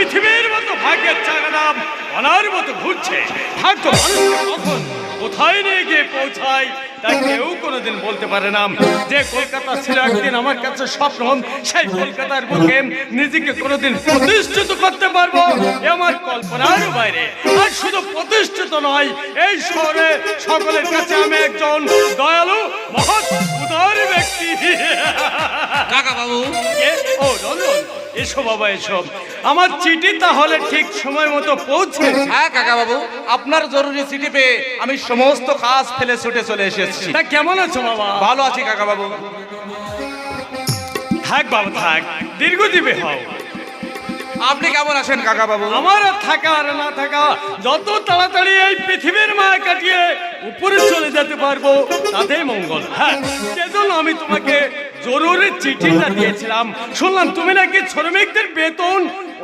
পৃথিবীর মতো ভাগ্যের চাকাদাম অনার মতো ঘুরছে। ভাগ্য মানুষকে কখন? কোথায় নিয়ে গিয়ে পৌঁছায়? তা কেউ কোনোদিন বলতে পারে না। যে কলকাতা ছিল একদিন আমার কাছে স্বপ্ন সেই কলকাতার বুকে নিজেকে কোনোদিন প্রতিষ্ঠিত করতে পারব আমার কল্পনার বাইরে। আর শুধু প্রতিষ্ঠিত নয় এই শহরে সকলের কাছে আমি একজন দয়ালু মহৎ উদার ব্যক্তি। কাকা বাবু। ও রঞ্জন। এসো বাবা এসো। আমার চিঠি তাহলে ঠিক সময় মতো পৌঁছে হ্যাঁ কাকা বাবু আপনার জরুরি চিঠি পেয়ে আমি সমস্ত কাজ ফেলে ছুটে চলে এসেছি। তা কেমন আছো বাবা? ভালো আছি কাকা বাবু থাক বাবা থাক। দীর্ঘজীবী হও। আপনি কেমন আছেন কাকা বাবু আমার থাকা আর না থাকা যত তাড়াতাড়ি এই পৃথিবীর মায়া কাটিয়ে উপরে চলে যেতে পারব তাতেই মঙ্গল। হ্যাঁ সেজন্য আমি তোমাকে জরুরি চিঠিটা দিয়েছিলাম শুনলাম তুমি নাকি শ্রমিকদের বেতন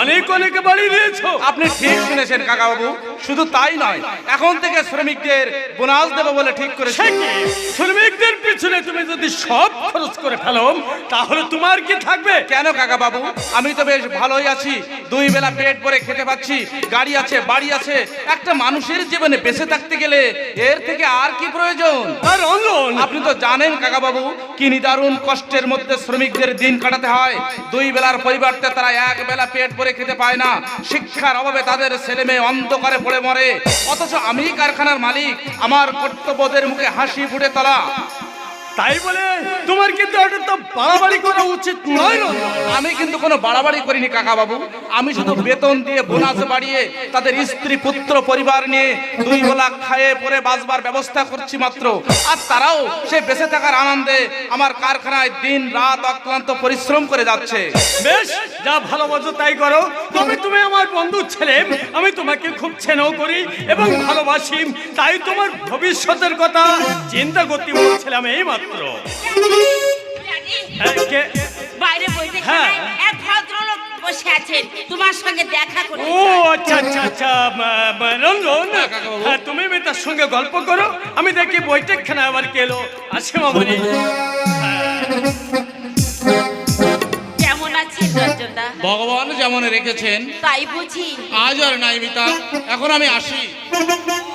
অনেক অনেক বাড়িয়ে দিয়েছ। আপনি ঠিক শুনেছেন কাকা বাবু শুধু তাই নয় এখন থেকে শ্রমিকদের বোনাস দেবো বলে ঠিক করেছেন পিছনে তুমি যদি সব খরচ করে ফেলো তাহলে তোমার কি থাকবে? কেন কাকা বাবু? আমি তো বেশ ভালোই আছি। দুই বেলা পেট ভরে খেতে পাচ্ছি গাড়ি আছে বাড়ি আছে। একটা মানুষের জীবনে বেঁচে থাকতে গেলে এর থেকে আর কি প্রয়োজন? আর রঞ্জন আপনি তো জানেন কাকা বাবু কি নিদারুণ কষ্টের মধ্যে শ্রমিকদের দিন কাটাতে হয়। দুই বেলার পরিবর্তে তারা এক বেলা পেট ভরে খেতে পায় না। শিক্ষার অভাবে তাদের ছেলে মেয়ে অন্ধকারে পড়ে মরে। অথচ আমি কারখানার মালিক আমার কর্তব্যদের মুখে হাসি ফুটে তোলা। তাই বলে তোমার কিন্তু এটা তো বাড়াবাড়ি করা উচিত নয় আমি কিন্তু কোনো বাড়াবাড়ি করিনি কাকা বাবু আমি শুধু বেতন দিয়ে বোনাস বাড়িয়ে তাদের স্ত্রী পুত্র পরিবার নিয়ে দুই বেলা খায়ে পরে বাঁচবার ব্যবস্থা করছি মাত্র। আর তারাও সে বেঁচে থাকার আনন্দে আমার কারখানায় দিন রাত অক্লান্ত পরিশ্রম করে যাচ্ছে। বেশ যা ভালোবাসো তাই করো। তবে তুমি আমার বন্ধু ছেলে আমি তোমাকে খুব স্নেহ করি এবং ভালোবাসি। তাই তোমার ভবিষ্যতের কথা চিন্তা করতে বলছিলাম এই মাত্র হ্যাঁ, বাইরে বইতে হ্যাঁ। এক ভদ্রলোক বসে আছেন। তোমার সঙ্গে দেখা করতে ও আচ্ছা আচ্ছা আচ্ছা রঞ্জন হ্যাঁ তুমি আমি তার সঙ্গে গল্প করো। আমি দেখি বৈঠকখানা আবার কেলো। আছে মামনি। ভগবান যেমন রেখেছেন তাই বুঝি। আজ আর নাই মিতা। এখন আমি আসি।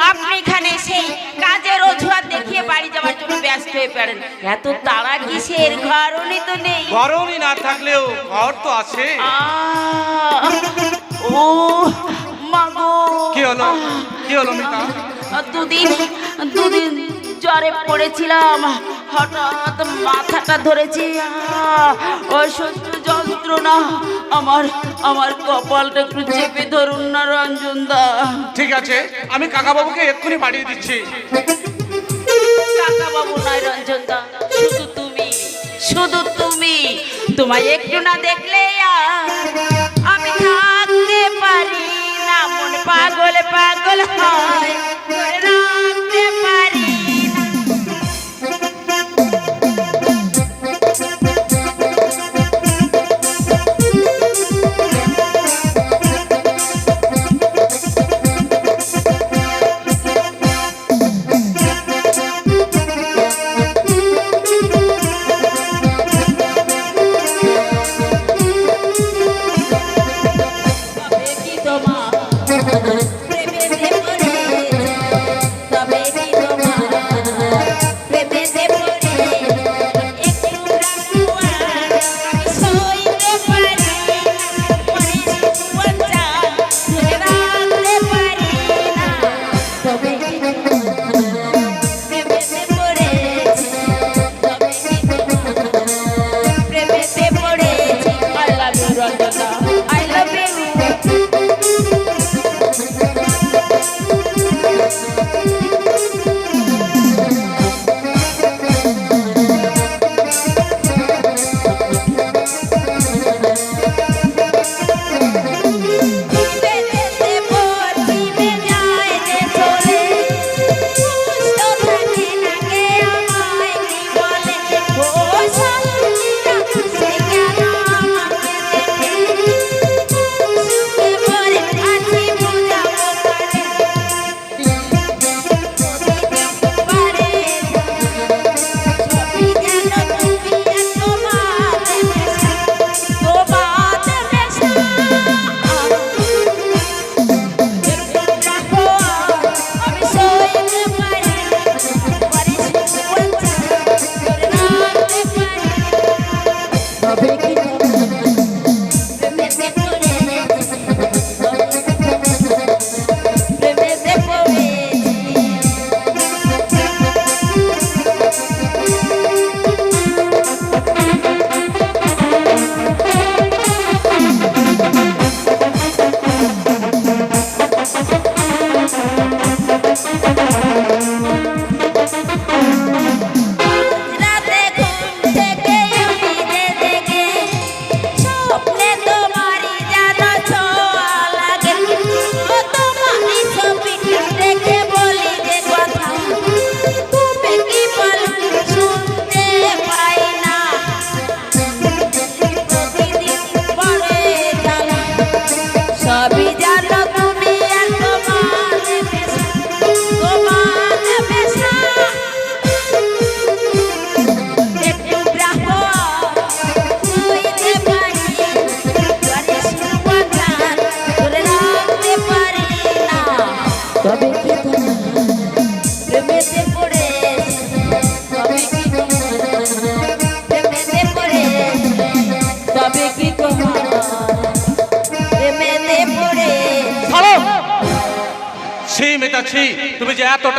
আপনি এখানে সেই কাজের অজুহাত দেখিয়ে বাড়ি যাওয়ার জন্য ব্যস্ত হয়ে পড়েন। এত তাড়া কিসের? ঘরও তো নেই। গরমই না থাকলেও ঘর তো আছে। আহ, ও মাগো কি হলো? কি হলো মিতা? দুদিন দুদিন জ্বরে পড়েছিলাম। হঠাৎ মাথাটা ধরেছে। অসহ্য যন্ত্রণা। আমার আমার কপালটা একটু চেপে ধরুন না রঞ্জন দা। ঠিক আছে আমি কাকা বাবুকে এক্ষুনি পাঠিয়ে দিচ্ছি। কাকা বাবু নয় রঞ্জন দা। শুধু তুমি শুধু তুমি। তোমায় একটু না দেখলে আমি থাকতে পারি না। মন পাগল পাগল হয়।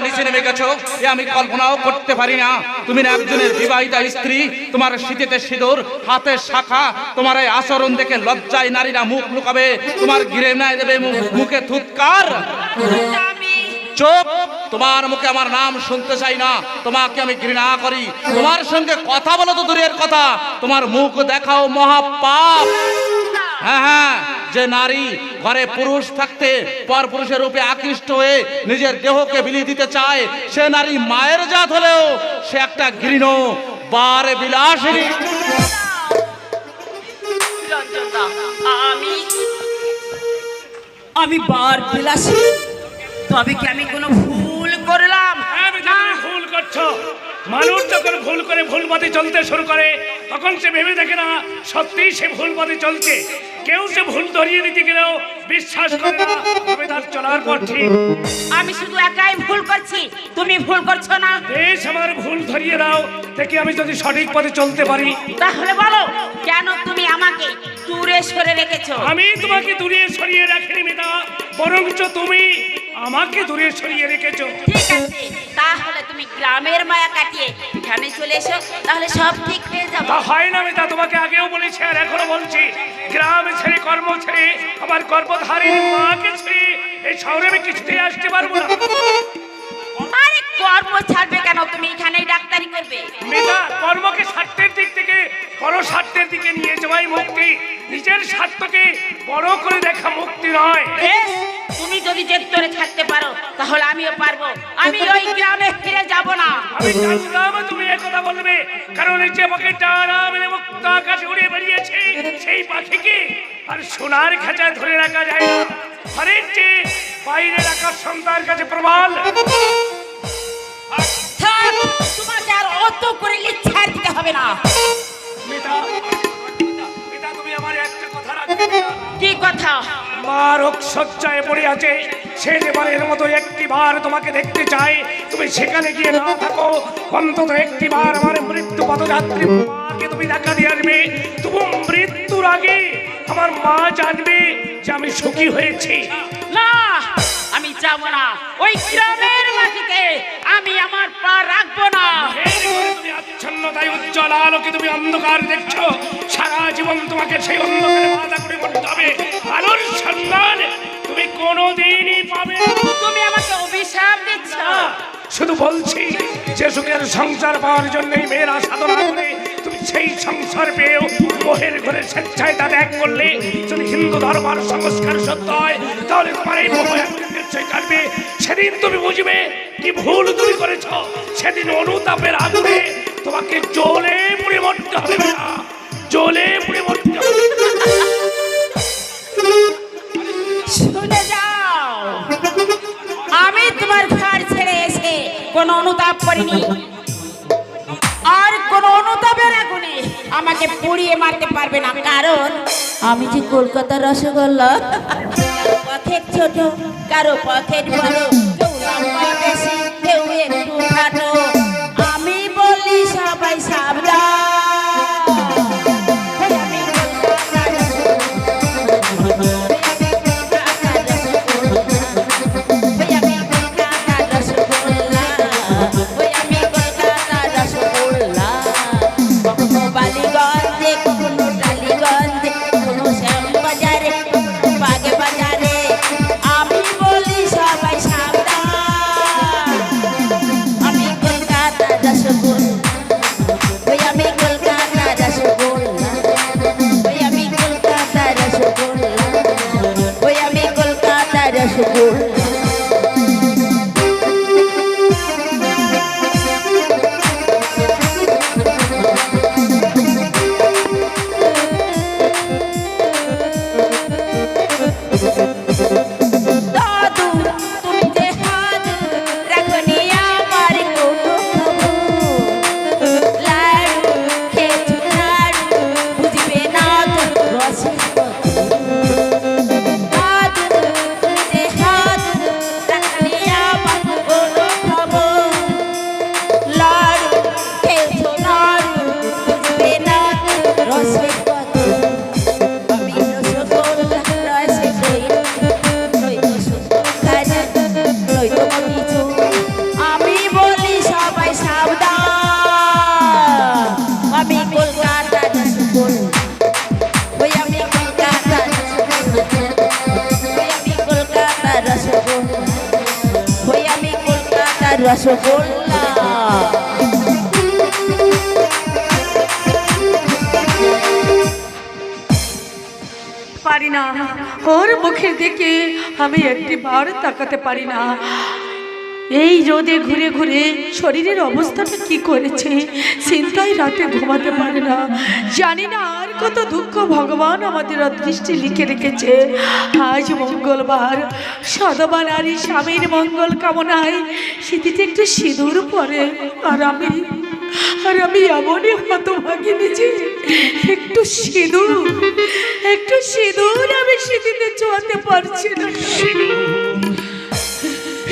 নিচে নেমে গেছো? এ, আমি কল্পনাও করতে পারি না। তুমি একজনের বিবাহিতা স্ত্রী, তোমার শীতেতে সিঁদুর হাতের শাখা, তোমার এই আচরণ দেখে লজ্জায় নারীরা মুখ লুকাবে, তোমার ঘিরে নাই দেবে মুখে থুতকার আমি চুপ! তোমার মুখে আমার নাম শুনতে চাই না। তোমাকে আমি ঘৃণা করি। তোমার সঙ্গে কথা বলো তো দূরের কথা। তোমার মুখ দেখাও মহাপাপ। হ্যাঁ হ্যাঁ। যে নারী ঘরে পুরুষ থাকতে পর পুরুষের রূপে আকৃষ্ট হয়ে নিজের দেহকে বিলিয়ে দিতে চায়, সে নারী মায়ের জাত হলেও সে একটা ঘৃণ, বার বিলাস আমি বার বিলাসী তবে কি আমি কোনো ভুল করলাম হ্যাঁ, আমি জানি তুমি ভুল করছ মানুষ যখন ভুল করে ভুল পথে চলতে শুরু করে তখন সে ভেবে দেখে না সত্যিই সে ভুল পথে চলছে। কেউ সে ভুল ধরিয়ে দিতে গেলেও বিশ্বাস করে না তবে তার চলার পর ঠিক। আমি শুধু একাই ভুল করছি তুমি ভুল করছ না। বেশ আমার ভুল ধরিয়ে দাও দেখি আমি যদি সঠিক পথে চলতে পারি। তাহলে বলো কেন তুমি আমাকে দূরে সরে রেখেছো? আমি তোমাকে দূরে সরিয়ে রাখিনি মেয়েটা বরঞ্চ তুমি আমাকে দূরে সরিয়ে রেখেছো। ঠিক আছে তাহলে তুমি গ্রামের মায়া কাটিয়ে এখানে চলে এসো তাহলে সব ঠিক হয়ে যাবে। তা হয় না আমি তা তোমাকে আগেও বলেছি আর এখনও বলছি। গ্রাম ছেড়ে কর্ম ছেড়ে আমার গর্ভধারী মাকে ছেড়ে এই শহরে আমি কিছুতেই আসতে পারব না। কর্ম ছাড়বে কেন? তুমি এখানেই ডাক্তারি করবে। মেয়েটা কর্মকে স্বার্থের দিক থেকে বড় স্বার্থের দিকে নিয়ে যাওয়াই মুক্তি। নিজের স্বার্থকে বড় করে দেখা মুক্তি নয়। বেশ, তুমি যদি জেদ ধরে থাকতে পারো তাহলে আমিও পারব। আমি ওই গ্রামে ফিরে যাব না। আমি জানতাম তুমি এ কথা বলবে কারণ এই যে আমাকে ডানা মেলে মুক্ত আকাশে উড়ে বেরিয়েছে সেই পাখিকে আর সোনার খাঁচায় ধরে রাখা যায় না। ঘরের চেয়ে বাইরের আকর্ষণ তার কাছে প্রবল। থাক, তোমাকে আর অত করে লিচ্ছার দিতে হবে না? কি কথা? মা রোগ পড়ে আছে। সে যেবারের মতো একটি বার তোমাকে দেখতে চাই তুমি সেখানে গিয়ে না থাকো। অন্তত একটি বার আমার মৃত্যু পদযাত্রী মাকে তুমি দেখা দিয়ে আসবে। তবু মৃত্যুর আগে আমার মা জানবে যে আমি সুখী হয়েছি। যাব না। ওই গ্রামের মাটিতে আমি আমার পা রাখব না। আচ্ছন্নতায় উজ্জ্বল আলোকে তুমি অন্ধকার দেখছ। সারা জীবন তোমাকে সেই অন্ধকারে বাধা করে করতে হবে। আলোর সন্ধান তুমি কোনোদিনই পাবে তুমি আমাকে অভিশাপ দিচ্ছ। শুধু বলছি যে সুখের সংসার পাওয়ার জন্যই মেয়েরা সাধনা করে তুমি সেই সংসার পেয়েও মোহের ঘরে স্বেচ্ছায় তা ত্যাগ করলে যদি হিন্দু ধর্ম আর সংস্কার সত্য হয় তাহলে তোমার এই নিশ্চয়ই কাটবে। সেদিন তুমি বুঝবে কি ভুল তুমি করেছ। সেদিন অনুতাপের আগুনে তোমাকে জ্বলে পুড়ে মরতে হবে না জ্বলে পুড়ে মরতে হবে। যাও। আমি তোমার ঘর ছেড়ে এসে কোনো অনুতাপ করিনি। আর কোন অনুতাপের আগুনে আমাকে পুড়িয়ে মারতে পারবে না। কারণ আমি যে কলকাতার রসগোল্লা পথের ছোট কারও পথের বড়। কেউ লম্বা বেশি কেউ একটু আমি বলি সবাই সাবধান ওর মুখের দিকে আমি একটি বার তাকাতে পারি না। এই রোদে ঘুরে ঘুরে শরীরের অবস্থাটা কি করেছে, চিন্তায় রাতে ঘুমাতে পারে না। জানি না কত দুঃখ ভগবান আমাদের অদৃষ্টি লিখে রেখেছে। আজ মঙ্গলবার সদবা নারী স্বামীর মঙ্গল কামনায় শীতিতে একটু সিঁদুর পরে আর আমি আর আমি এমনই হতভাগিনী যে একটু সিঁদুর একটু সিঁদুর আমি শীতিতে চোয়াতে পারছি না।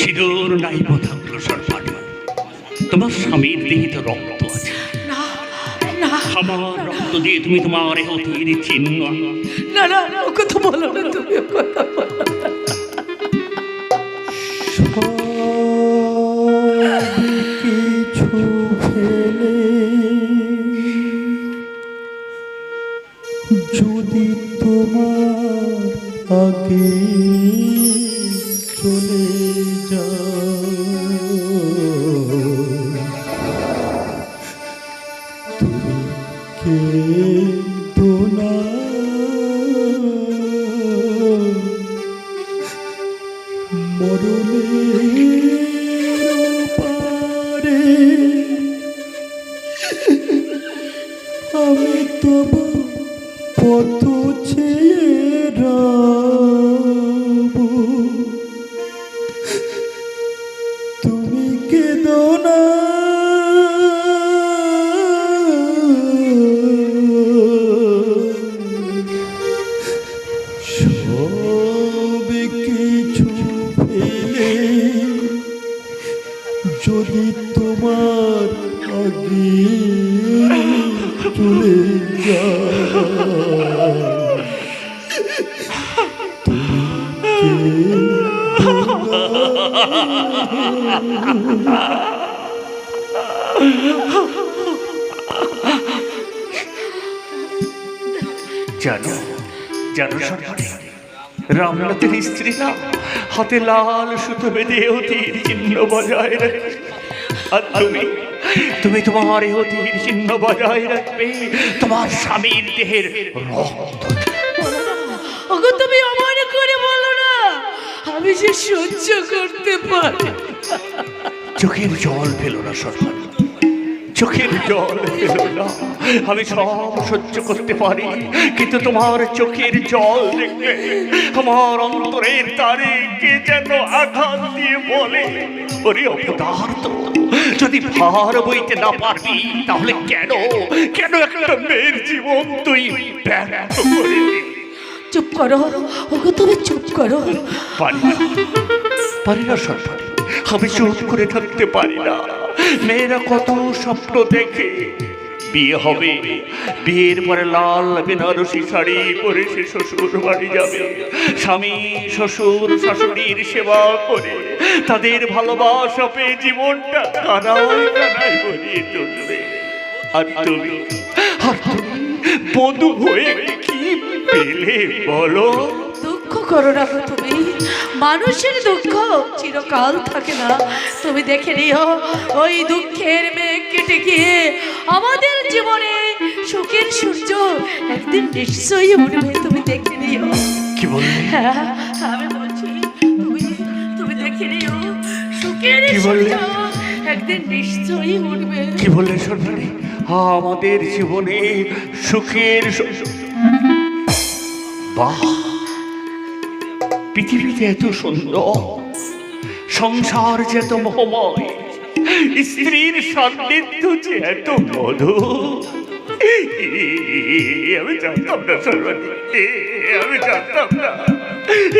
সিঁদুর নাই থাকল সরপাট তোমার স্বামীর দেহে তো রক্ত আছে। না না। আমার রক্ত দিয়ে তুমি তোমার এহতির চিহ্ন না। না কথা বলো না তুমি কথা কিছু ফেলে যদি তোমার আগে জানো জানো সরকারে রামনাথের স্ত্রী না হাতে লাল সুতো বেঁধে এহতির চিহ্ন বজায় রাখে। আর তুমি তুমি তোমার এহতির চিহ্ন বজায় রাখবে তোমার স্বামীর দেহের রক্ত। ওগো তুমি অমন করে বলো না আমি যে সহ্য করতে পারি চোখের জল ফেলো না সরকার চোখের জল না। আমি সব সহ্য করতে পারি কিন্তু তোমার চোখের জল দেখলে আমার অন্তরের তারে কে যেন আঘাত দিয়ে বলে ওরে অপদার্থ যদি ভার বইতে না পারবি তাহলে কেন কেন একটা মেয়ের জীবন তুই ব্যর্থ করে চুপ করো ওগো তুমি চুপ করো। পারি না পারি না সরকার আমি চুপ করে থাকতে পারি না। মেয়েরা কত স্বপ্ন দেখে। বিয়ে হবে। বিয়ের পরে লাল বেনারসি শাড়ি পরে সে শ্বশুর বাড়ি যাবে। স্বামী, শ্বশুর, শাশুড়ির সেবা করে তাদের ভালোবাসা পেয়ে জীবনটা কানায় কানায় আর তুমি আর তুমি বধূ হয়ে কি পেলে বলো? দুঃখ করো না তুমি। মানুষের দুঃখ চিরকাল থাকে না। তুমি দেখে নিও ওই দুঃখের মেঘ কেটে গিয়ে আমাদের জীবনে সুখের সূর্য একদিন নিশ্চয়ই উঠবে তুমি দেখে নিও। কি বললে? হ্যাঁ আমি বলছি তুমি তুমি দেখে নিও সুখের কি বললে? সূর্য একদিন নিশ্চয়ই উঠবে। কি সরকারি আমাদের জীবনে সুখের বাহ! পৃথিবীতে এত সুন্দর, সংসার যে এত মোহময়, স্ত্রীর সান্নিধ্য যে এত মধু আমি জানতাম না সর্বাণী আমি জানতাম না।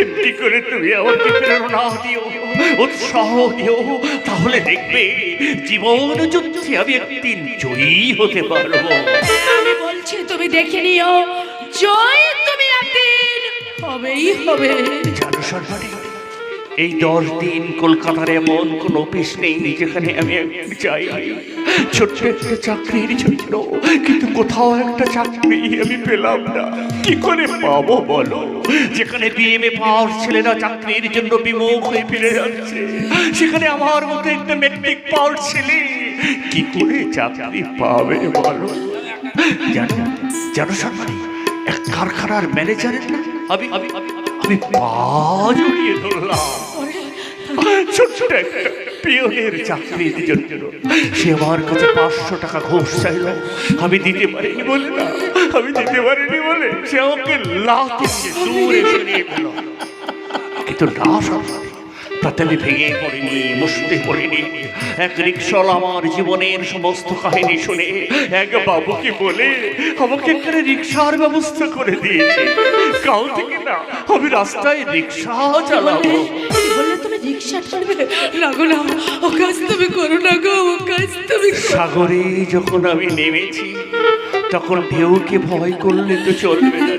এমনি করে তুমি আমাকে প্রেরণা দিও, উৎসাহ দিও, তাহলে দেখবে জীবন যুদ্ধে আমি একদিন জয়ী হতে পারব। আমি বলছি, তুমি দেখে নিও, জয় হবেই হবে। জানো সর্বাণী এই দশ দিন কলকাতার এমন কোনো অফিস নেই যেখানে আমি যাই। ছোট্ট একটা চাকরির জন্য, কিন্তু কোথাও একটা চাকরি আমি পেলাম না। কি করে পাবো বলো? যেখানে বিএমএ পাওয়ার ছেলেরা চাকরির জন্য বিমুখ হয়ে ফিরে যাচ্ছে, সেখানে আমার মতো একটা মেট্রিক পাওয়ার ছেলে কি করে চাকরি পাবে বলো? জানো জানো সম্মানী এক কারখানার ম্যানেজারের না আমি আমি আমি পা জড়িয়ে ধরলাম ছোট্ট একটা পিয়নের চাকরির জন্য সে আমার কাছে পাঁচশো টাকা ঘুষ চাইল আমি দিতে পারিনি বলে না আমি দিতে পারিনি বলে সে আমাকে লাথি দিয়ে দূরে সরিয়ে গেল কিন্তু না সম্ভব তাতে আমি ভেঙে পড়িনি মুসতে পড়িনি। এক রিক্সল আমার জীবনের সমস্ত কাহিনী শুনে এক বাবুকে বলে আমাকে এখানে রিক্সার ব্যবস্থা করে দিয়েছে। কাল থেকে না আমি রাস্তায় রিক্সা চালাবো। বললে তুমি রিক্সা চালাবে না গো না ও কাজ তুমি করো না গো ও কাজ তুমি সাগরে যখন আমি নেমেছি তখন ঢেউকে ভয় করলে তো চলবে না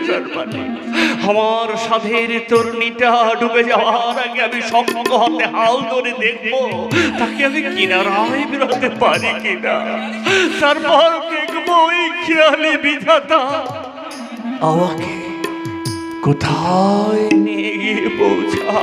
আমার সাধের তরুণীটা ডুবে যাওয়ার আগে আমি শক্ত হাতে হাল ধরে দেখব, তাকে আমি কিনারায় বেরোতে পারি কিনা। তারপর দেখব ওই খেয়ালি বিধাতা আমাকে কোথায় নিয়ে গিয়ে পৌঁছা